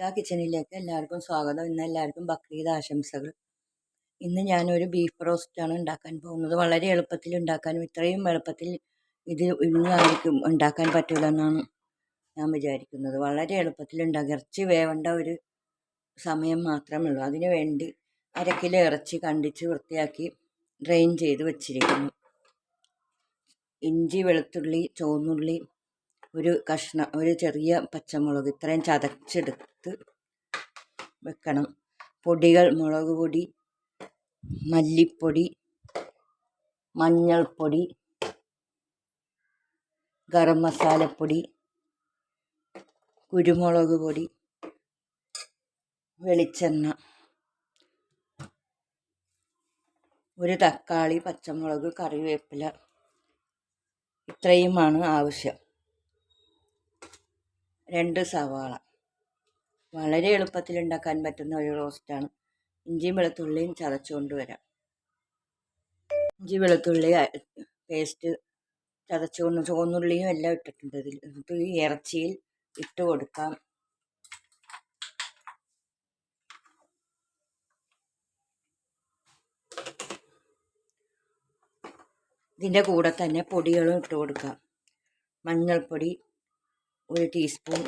ആ കിച്ചണിലേക്ക് എല്ലാവർക്കും സ്വാഗതം. ഇന്ന് എല്ലാവർക്കും ബക്രീദ് ആശംസകൾ. ഇന്ന് ഞാനൊരു ബീഫ് റോസ്റ്റാണ് ഉണ്ടാക്കാൻ പോകുന്നത്. വളരെ എളുപ്പത്തിൽ ഉണ്ടാക്കാനും ഇത്രയും എളുപ്പത്തിൽ ഇത് ഇന്ന് ഉണ്ടാക്കാൻ ഉണ്ടാക്കാൻ പറ്റില്ലെന്നാണ് ഞാൻ വിചാരിക്കുന്നത്. വളരെ എളുപ്പത്തിൽ ഉണ്ടാക്കി ഇറച്ചി വേവേണ്ട ഒരു സമയം മാത്രമേ ഉള്ളൂ അതിന് വേണ്ടി അരക്കിലെ കിലോ ഇറച്ചി കണ്ടിച്ച് വൃത്തിയാക്കി ഡ്രെയിൻ ചെയ്ത് വെച്ചിരിക്കുന്നു. ഇഞ്ചി വെളുത്തുള്ളി ചുവന്നുള്ളി ഒരു കഷ്ണം ഒരു ചെറിയ പച്ചമുളക് ഇത്രയും ചതച്ചെടുത്ത് വെക്കണം. പൊടികൾ മുളക് പൊടി മല്ലിപ്പൊടി മഞ്ഞൾപ്പൊടി ഗരം മസാലപ്പൊടി കുരുമുളക് പൊടി വെളിച്ചെണ്ണ ഒരു തക്കാളി പച്ചമുളക് കറിവേപ്പില ഇത്രയുമാണ് ആവശ്യം. രണ്ട് സവാള. വളരെ എളുപ്പത്തിൽ ഉണ്ടാക്കാൻ പറ്റുന്ന ഒരു റോസ്റ്റാണ്. ഇഞ്ചിയും വെളുത്തുള്ളിയും ചതച്ചുകൊണ്ട് വരാം. ഇഞ്ചി വെളുത്തുള്ളി പേസ്റ്റ് ചതച്ചുകൊണ്ട് ചുവന്നുള്ളിയും എല്ലാം ഇട്ടിട്ടുണ്ട് ഇതിൽ. ഇത് ഈ ഇറച്ചിയിൽ ഇട്ട് കൊടുക്കാം. ഇതിന്റെ കൂടെ തന്നെ പൊടികളും ഇട്ട് കൊടുക്കാം. മഞ്ഞൾപ്പൊടി ഒരു ടീസ്പൂൺ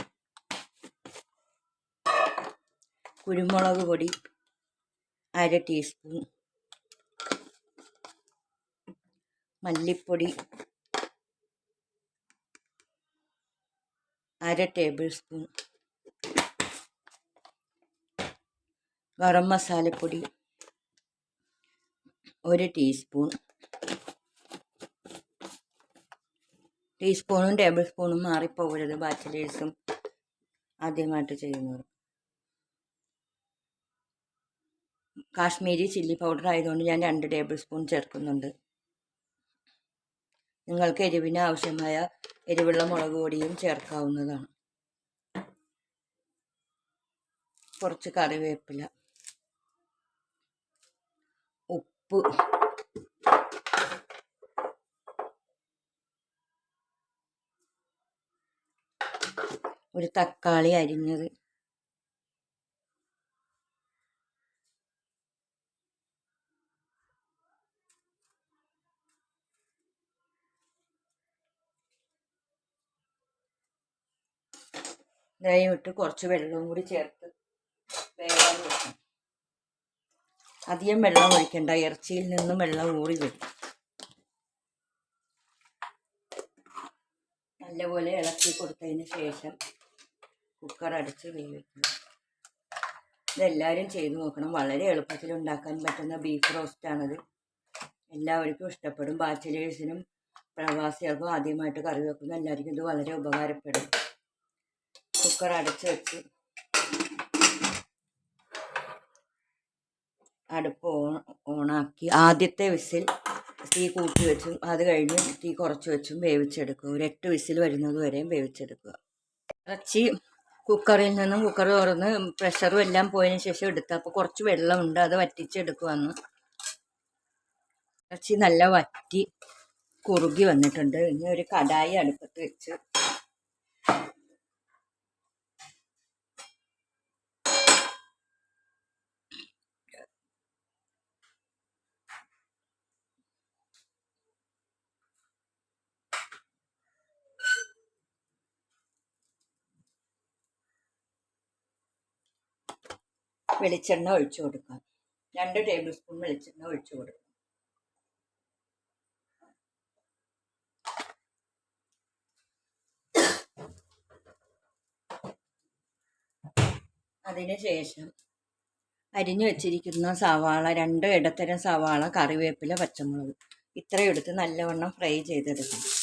കുരുമുളക് പൊടി അര ടീസ്പൂൺ മല്ലിപ്പൊടി അര ടേബിൾ സ്പൂൺ ഗരം മസാലപ്പൊടി ഒരു ടീസ്പൂൺ ടീസ്പൂണും ടേബിൾ സ്പൂണും മാറിപ്പോകരുത്. ബാച്ചിലേഴ്സും ആദ്യമായിട്ട് ചെയ്യുന്നവർ കാശ്മീരി ചില്ലി പൗഡർ ആയതുകൊണ്ട് ഞാൻ രണ്ട് ടേബിൾ സ്പൂൺ ചേർക്കുന്നുണ്ട്. നിങ്ങൾക്ക് എരിവിന് ആവശ്യമായ എരിവുള്ള മുളക് പൊടിയും ചേർക്കാവുന്നതാണ്. കുറച്ച് കറിവേപ്പില ഉപ്പ് ഒരു തക്കാളി അരിഞ്ഞത്. ഇതായി ഇട്ട് കുറച്ച് വെള്ളവും കൂടി ചേർത്ത് വേഗം അധികം വെള്ളം ഒഴിക്കണ്ട. ഇറച്ചിയിൽ നിന്നും വെള്ളം ഊറി വരും. നല്ലപോലെ ഇളക്കി കൊടുത്തതിന് ശേഷം കുക്കർ അടച്ച് വേവിക്കുക ഇതെല്ലാവരും ചെയ്തു നോക്കണം. വളരെ എളുപ്പത്തിൽ ഉണ്ടാക്കാൻ പറ്റുന്ന ബീഫ് റോസ്റ്റാണത്. എല്ലാവർക്കും ഇഷ്ടപ്പെടും. ബാച്ചിലേഴ്സിനും പ്രവാസികൾക്കും ആദ്യമായിട്ട് കറി വെക്കുന്ന എല്ലാവർക്കും ഇത് വളരെ ഉപകാരപ്പെടും. കുക്കർ അടച്ച് വെച്ച് അടുപ്പ് ഓൺ ഓണാക്കി. ആദ്യത്തെ വിസിൽ തീ കൂട്ടി വെച്ചും അത് കഴിഞ്ഞ് തീ കുറച്ച് വെച്ചും വേവിച്ചെടുക്കുക. ഒരു എട്ട് വിസിൽ വരുന്നത് വരെയും വേവിച്ചെടുക്കുക. ഇറച്ചി കുക്കറിൽ നിന്നും കുക്കർ തുറന്ന് പ്രഷറും എല്ലാം പോയതിന് ശേഷം എടുക്കുക അപ്പോൾ കുറച്ച് വെള്ളമുണ്ട്. അത് വറ്റിച്ചെടുക്കുവാന്ന് ഇറച്ചി നല്ല വറ്റി കുറുകി വന്നിട്ടുണ്ട്. ഇനി ഒരു കടായി അടുപ്പത്ത് വെച്ച് വെളിച്ചെണ്ണ ഒഴിച്ചു കൊടുക്കുക. രണ്ട് ടേബിൾ സ്പൂൺ വെളിച്ചെണ്ണ ഒഴിച്ചു കൊടുക്കുക. അതിനുശേഷം അരിഞ്ഞു വെച്ചിരിക്കുന്ന സവാള രണ്ട് ഇടത്തരം സവാള കറിവേപ്പില പച്ചമുളക് ഇത്രയും എടുത്ത് നല്ലവണ്ണം ഫ്രൈ ചെയ്തെടുക്കണം.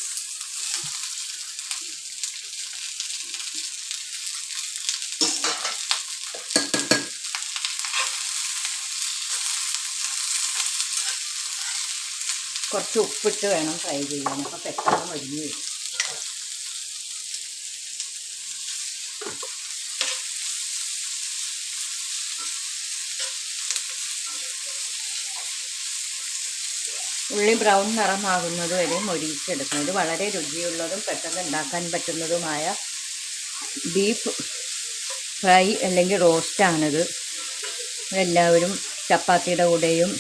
കുറച്ച് ഉപ്പിട്ട് വേണം ഫ്രൈ ചെയ്യാൻ. അപ്പോൾ പെട്ടെന്ന് മരുന്ന് വരും. ഉള്ളി ബ്രൗൺ നിറമാകുന്നത് വരെ മൊരിയിച്ചെടുക്കണം. ഇത് വളരെ രുചിയുള്ളതും പെട്ടെന്ന് ഉണ്ടാക്കാൻ പറ്റുന്നതുമായ ബീഫ് ഫ്രൈ അല്ലെങ്കിൽ റോസ്റ്റാണിത്. എല്ലാവരും ചപ്പാത്തിയുടെ കൂടെയും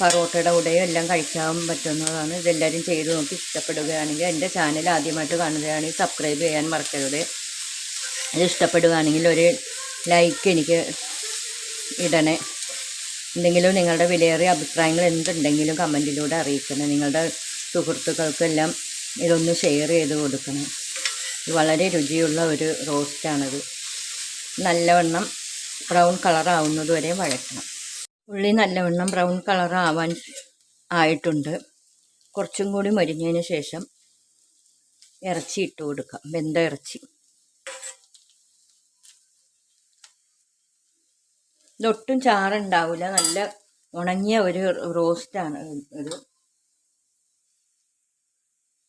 പറോട്ടയുടെ കൂടെയും എല്ലാം കഴിക്കാൻ പറ്റുന്നതാണ്. ഇതെല്ലാവരും ചെയ്ത് നോക്കി ഇഷ്ടപ്പെടുകയാണെങ്കിൽ എന്റെ ചാനൽ ആദ്യമായിട്ട് കാണുകയാണെങ്കിൽ സബ്സ്ക്രൈബ് ചെയ്യാൻ മറക്കരുത്. ഇത് ഇഷ്ടപ്പെടുകയാണെങ്കിൽ ഒരു ലൈക്ക് എനിക്ക് ഇടണേ. എന്തെങ്കിലും നിങ്ങളുടെ വിലയേറിയ അഭിപ്രായങ്ങൾ എന്തുണ്ടെങ്കിലും കമന്റിലൂടെ അറിയിക്കണം. നിങ്ങളുടെ സുഹൃത്തുക്കൾക്കെല്ലാം ഇതൊന്ന് ഷെയർ ചെയ്ത് കൊടുക്കണം. വളരെ രുചിയുള്ള ഒരു റോസ്റ്റാണത്. നല്ലവണ്ണം ബ്രൗൺ കളറാവുന്നത് വരെ വഴറ്റണം. ഉള്ളി നല്ലവണ്ണം ബ്രൗൺ കളർ ആവാൻ ആയിട്ടുണ്ട്. കുറച്ചും കൂടി മരിഞ്ഞതിന് ശേഷം ഇറച്ചി ഇട്ട് കൊടുക്കാം. വെന്ത ഇറച്ചി. ഇതൊട്ടും ചാറുണ്ടാവില്ല നല്ല ഉണങ്ങിയ ഒരു റോസ്റ്റാണ് ഇത്.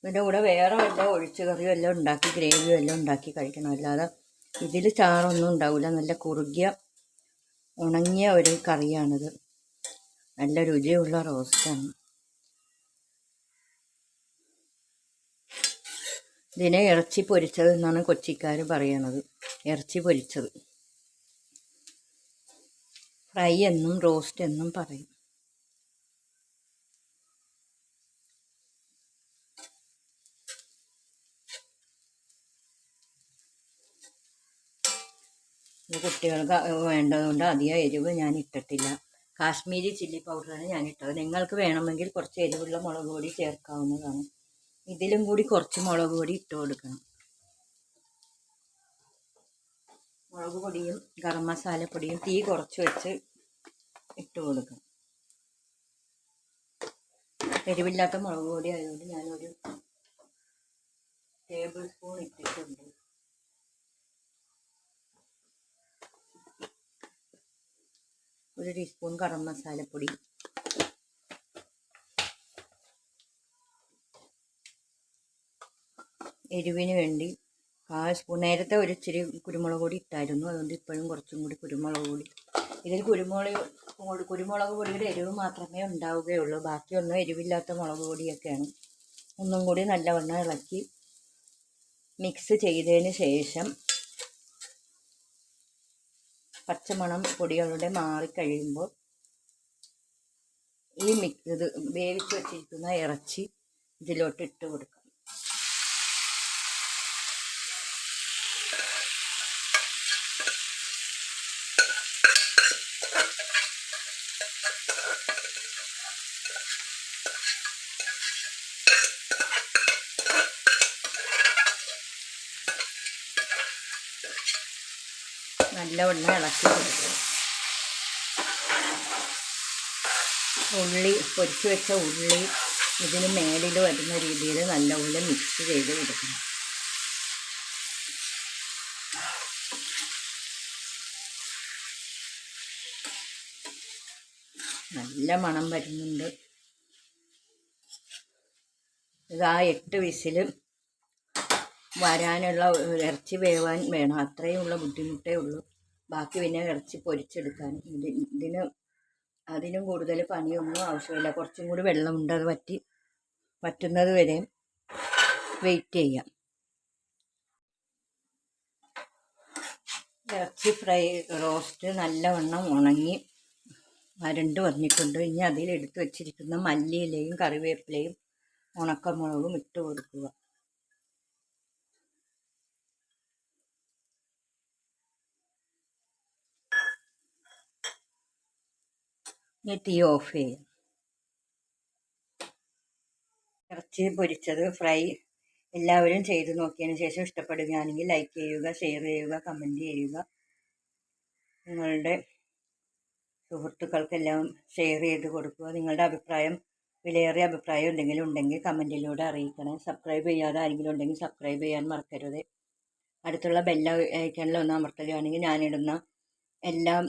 ഇതിന്റെ കൂടെ വേറെ വല്ല ഒഴിച്ചു കറിയും എല്ലാം ഉണ്ടാക്കി ഗ്രേവിയും എല്ലാം ഉണ്ടാക്കി കഴിക്കണം. അല്ലാതെ ഇതിൽ ചാറൊന്നും ഉണ്ടാവില്ല നല്ല കുറുകിയ ഉണങ്ങിയ ഒരു കറിയാണിത്. നല്ല രുചിയുള്ള റോസ്റ്റാണ്. ഇതിനെ ഇറച്ചി പൊരിച്ചത് എന്നാണ് കൊച്ചിക്കാർ പറയണത്. ഇറച്ചി പൊരിച്ചത്. ഫ്രൈ എന്നും റോസ്റ്റ് എന്നും പറയും. കുട്ടികൾക്ക് വേണ്ടതുകൊണ്ട് അധികം എരിവ് ഞാൻ ഇട്ടിട്ടില്ല. കാശ്മീരി ചില്ലി പൗഡറാണ് ഞാൻ ഇട്ടത്. നിങ്ങൾക്ക് വേണമെങ്കിൽ കുറച്ച് എരിവുള്ള മുളക് പൊടി ചേർക്കാവുന്നതാണ്. ഇതിലും കൂടി കുറച്ച് മുളക് പൊടി ഇട്ട് കൊടുക്കണം. മുളക് പൊടിയും ഗരം മസാലപ്പൊടിയും തീ കുറച്ച് വെച്ച് ഇട്ട് കൊടുക്കണം. എരിവില്ലാത്ത മുളക് പൊടി ആയതുകൊണ്ട് ഞാനൊരു ടേബിൾ സ്പൂൺ ഇട്ടിട്ടുണ്ട്. ഒരു ടീസ്പൂൺ ഗരം മസാലപ്പൊടി എരിവിന് വേണ്ടി കാൽ സ്പൂൺ നേരത്തെ ഒരു ഇച്ചിരി കുരുമുളക് പൊടി ഇട്ടായിരുന്നു അതുകൊണ്ട് ഇപ്പോഴും കുറച്ചും കൂടി കുരുമുളക് പൊടി. ഇതിൽ കുരുമുളക് കുരുമുളക് പൊടിയുടെ എരിവ് മാത്രമേ ഉണ്ടാവുകയുള്ളൂ ബാക്കിയൊന്നും എരിവില്ലാത്ത മുളക് പൊടിയൊക്കെയാണ്. ഒന്നും കൂടി നല്ലവണ്ണം ഇളക്കി മിക്സ് ചെയ്തതിന് ശേഷം പച്ചമണം പൊടികളുടെ മാറിക്കഴിയുമ്പോൾ ഈ മിക്സ് ഇത് വേവിച്ച് വെച്ചിരിക്കുന്ന ഇറച്ചി ഇതിലോട്ട് ഇട്ട് നല്ലവണ്ണം ഇളക്കി കൊടുക്കുക ഉള്ളി പൊരിച്ച് വെച്ച ഉള്ളി ഇതിന് മേലിൽ വരുന്ന രീതിയിൽ നല്ലപോലെ മിക്സ് ചെയ്ത് കൊടുക്കണം. നല്ല മണം വരുന്നുണ്ട്. ഇതാ എട്ട് വിസിൽ വരാനുള്ള ഇറച്ചി വേവാൻ വേണം. അത്രയുള്ള ബുദ്ധിമുട്ടേ ഉള്ളൂ. ബാക്കി പിന്നെ ഇറച്ചി പൊരിച്ചെടുക്കാൻ ഇത് ഇതിന് അതിനും കൂടുതൽ പണിയൊന്നും ആവശ്യമില്ല. കുറച്ചും കൂടി വെള്ളമുണ്ട് അത് പറ്റി പറ്റുന്നത് വരെ വെയിറ്റ് ചെയ്യാം. ഇറച്ചി ഫ്രൈ റോസ്റ്റ് നല്ലവണ്ണം ഉണങ്ങി വരണ്ട് വന്നിട്ടുണ്ട്. ഇനി അതിൽ എടുത്തു വച്ചിരിക്കുന്ന മല്ലിയിലയും കറിവേപ്പിലയും ഉണക്കമുളകും ഇട്ട് കൊടുക്കുക. ഇനി ഓഫ് ചെയ്യും. ഇറച്ചി പൊരിച്ചത് ഫ്രൈ എല്ലാവരും ചെയ്ത് നോക്കിയതിന് ശേഷം ഇഷ്ടപ്പെടുകയാണെങ്കിൽ ലൈക്ക് ചെയ്യുക ഷെയർ ചെയ്യുക കമന്റ് ചെയ്യുക. നിങ്ങളുടെ സുഹൃത്തുക്കൾക്കെല്ലാം ഷെയർ ചെയ്ത് കൊടുക്കുക. നിങ്ങളുടെ അഭിപ്രായം വിലയേറിയ അഭിപ്രായം എന്തെങ്കിലും ഉണ്ടെങ്കിൽ കമന്റിലൂടെ അറിയിക്കണം. സബ്സ്ക്രൈബ് ചെയ്യാതെ ആരെങ്കിലും ഉണ്ടെങ്കിൽ സബ്സ്ക്രൈബ് ചെയ്യാൻ മറക്കരുത്. അടുത്തുള്ള ബെല്ല ഐക്കണിൽ അമർത്തുകയാണെങ്കിൽ ഞാനിടുന്ന എല്ലാം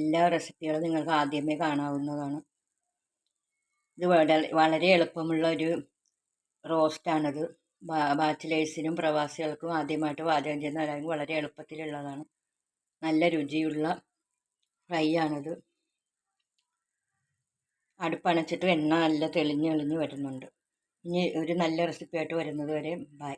എല്ലാ റെസിപ്പികളും നിങ്ങൾക്ക് ആദ്യമേ കാണാവുന്നതാണ്. ഇത് വളരെ എളുപ്പമുള്ള ഒരു റോസ്റ്റാണിത് ബാച്ചിലേഴ്സിനും പ്രവാസികൾക്കും ആദ്യമായിട്ട് പാചകം ചെയ്യുന്ന ചെയ്യുന്നവരാണെങ്കിൽ വളരെ എളുപ്പത്തിലുള്ളതാണ്. നല്ല രുചിയുള്ള ഫ്രൈ ആണിത്. അടുപ്പണച്ചിട്ട് എണ്ണ നല്ല തെളിഞ്ഞ് തെളിഞ്ഞ് വരുന്നുണ്ട്. ഇനി ഒരു നല്ല റെസിപ്പിയായിട്ട് വരുന്നത് വരെ. ബൈ